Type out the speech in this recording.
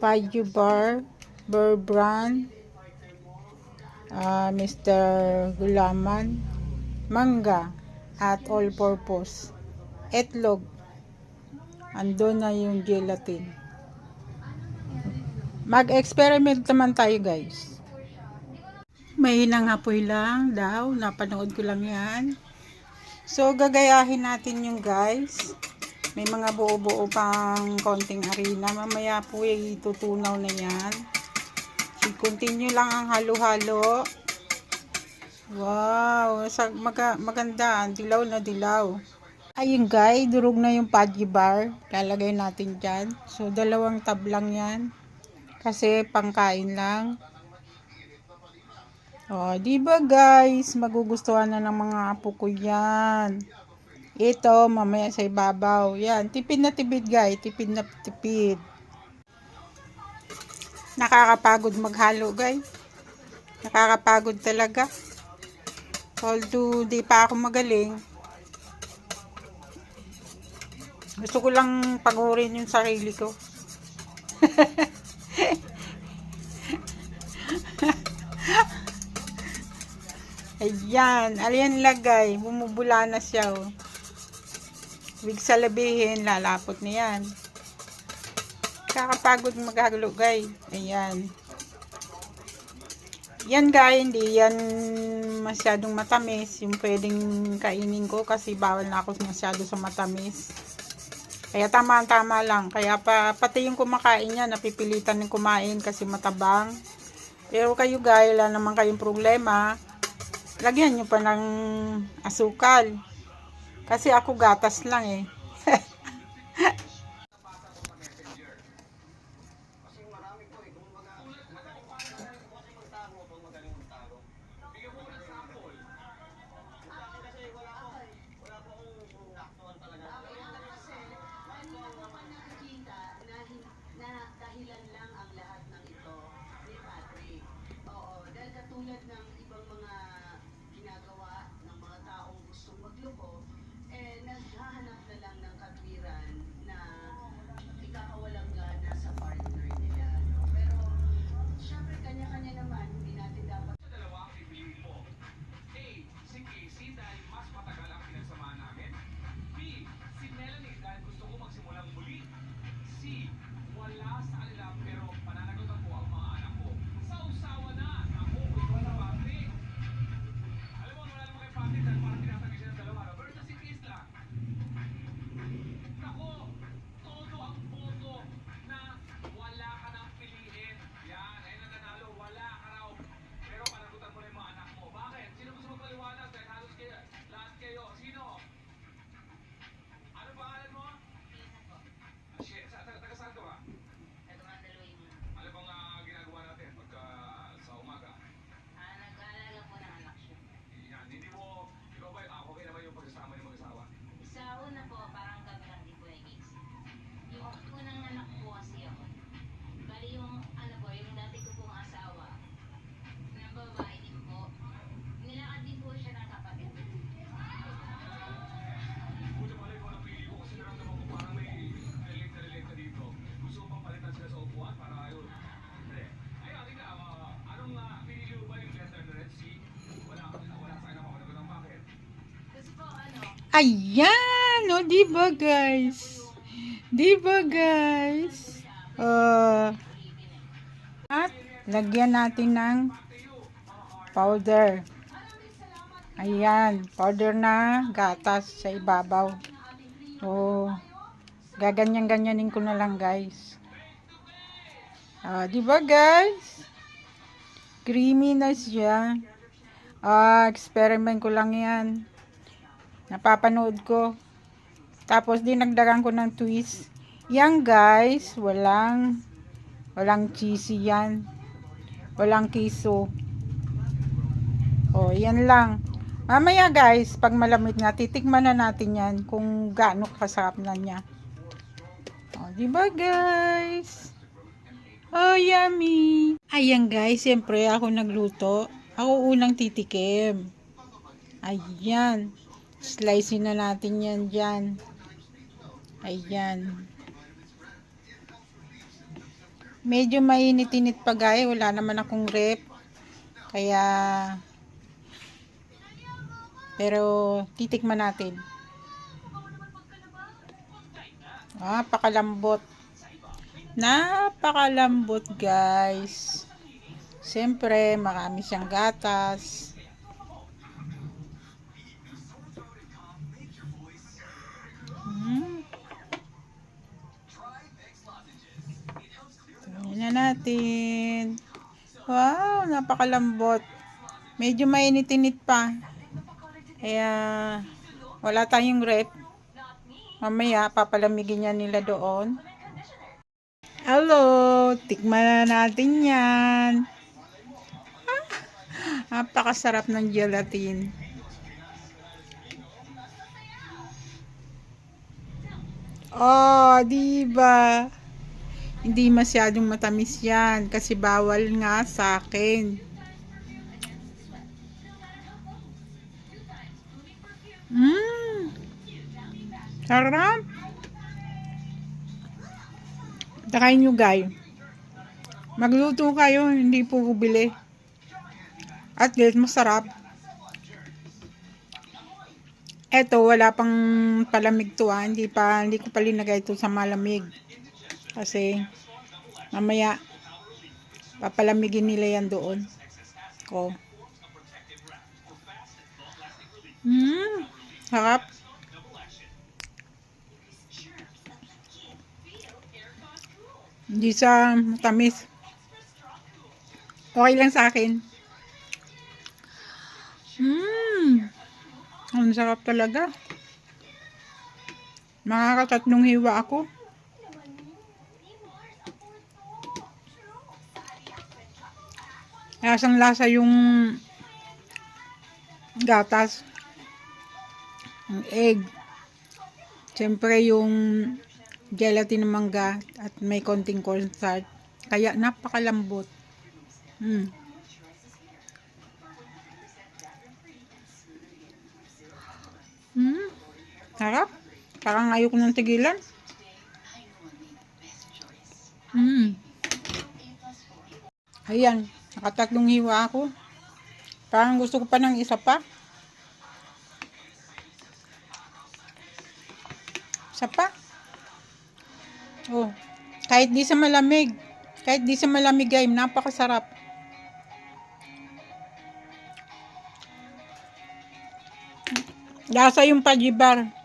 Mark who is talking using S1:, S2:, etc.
S1: Paju Bar, Burr Brand, ah, Mr. Gulaman, Mangga, at All Purpose. Etlog. Ando na yung gelatin. Mag-experiment naman tayo guys. May nangapoy lang daw. Napanood ko lang yan. So, gagayahin natin yung guys. May mga buo-buo pang konting harina. Mamaya po ay tutunaw na yan. I-continue lang ang halo-halo. Wow, sa, maga, maganda. Dilaw na dilaw. Ayun guys, durog na yung pudgy bar. Lalagay natin dyan. So, dalawang tab lang yan. Kasi pangkain lang. Oh, di ba guys, magugustuhan na ng mga apo ko yan. Ito, mamaya sa ibabaw. Yan, tipid na tipid guys, tipid na tipid. Nakakapagod maghalo guys. Nakakapagod talaga. Although di pa ako magaling. Gusto ko lang pagurin yung sarili ko. Ayan, alyan lagay, bumubula na siya oh. Big salabihin, lalapot na yan. Kakapagod maghalo guys. Ayan. Yan guys, hindi yan masyadong matamis. Yung pwedeng kainin ko kasi bawal na ako masyado sa matamis. Kaya tama-tama lang. Kaya pa, pati yung kumakain niya, napipilitan ng kumain kasi matabang. Pero kayo guys, wala naman kayong problema. Lagyan nyo pa ng asukal. Kasi ako gatas lang eh. Ayan! O, di ba guys? Di ba guys? Uh, at lagyan natin ng powder. Ayan, powder na gatas sa ibabaw. So, gaganyan-ganyanin ko na lang guys. Ah, di ba guys? Creamy na siya. Ah, experiment ko lang yan napapanood ko. Tapos dinagdagan ko ng twist. Yan guys, walang walang cheesy yan. Walang kiso. Oh, yan lang. Mamaya guys, pag malamig na, titikman na natin yan kung gaano kasarap na niya. Oh, di ba guys? Oh, yummy! Ayan guys, siyempre ako nagluto. Ako unang titikim. Ayan. Slicein na natin yan dyan. Ayan. medyo mainit-init pa guys. Wala naman akong rep. Kaya, pero titikman natin. Napakalambot. Napakalambot guys. Siyempre, marami siyang gatas. Natin. Wow, napakalambot. Medyo mainit-init pa. Kaya, wala tayong rep. Mamaya, papalamigin niya nila doon. Hello! Tikman na natin yan. Ah, napakasarap ng gelatin. Oh, di ba? Hindi masyadong matamis yan kasi bawal nga sa akin. Mmm. Sarap. Takain nyo guys. Magluto kayo, hindi po bili. At least masarap. Eto, wala pang palamig to ah. Hindi pa, hindi ko pa linagay ito sa malamig. Kasi, mamaya, papalamigin nila yan doon. Ko. Mmm, sarap. Hindi sa matamis. Okay lang sa akin. Mmm. Ang sarap talaga. Makakatatlong hiwa ako. Lasang lasa yung gatas. Ang egg. Siyempre yung gelatin ng mangga at may konting cornstarch. Kaya napakalambot. Mm. Mm. Sarap. Parang ayoko ng tigilan. Mm. Ayan. Nakatatlong hiwa ako. Parang gusto ko pa ng isa pa. Isa pa. Oh. Kahit di sa malamig. Kahit di sa malamig ay napakasarap. Lasa yung pajibar.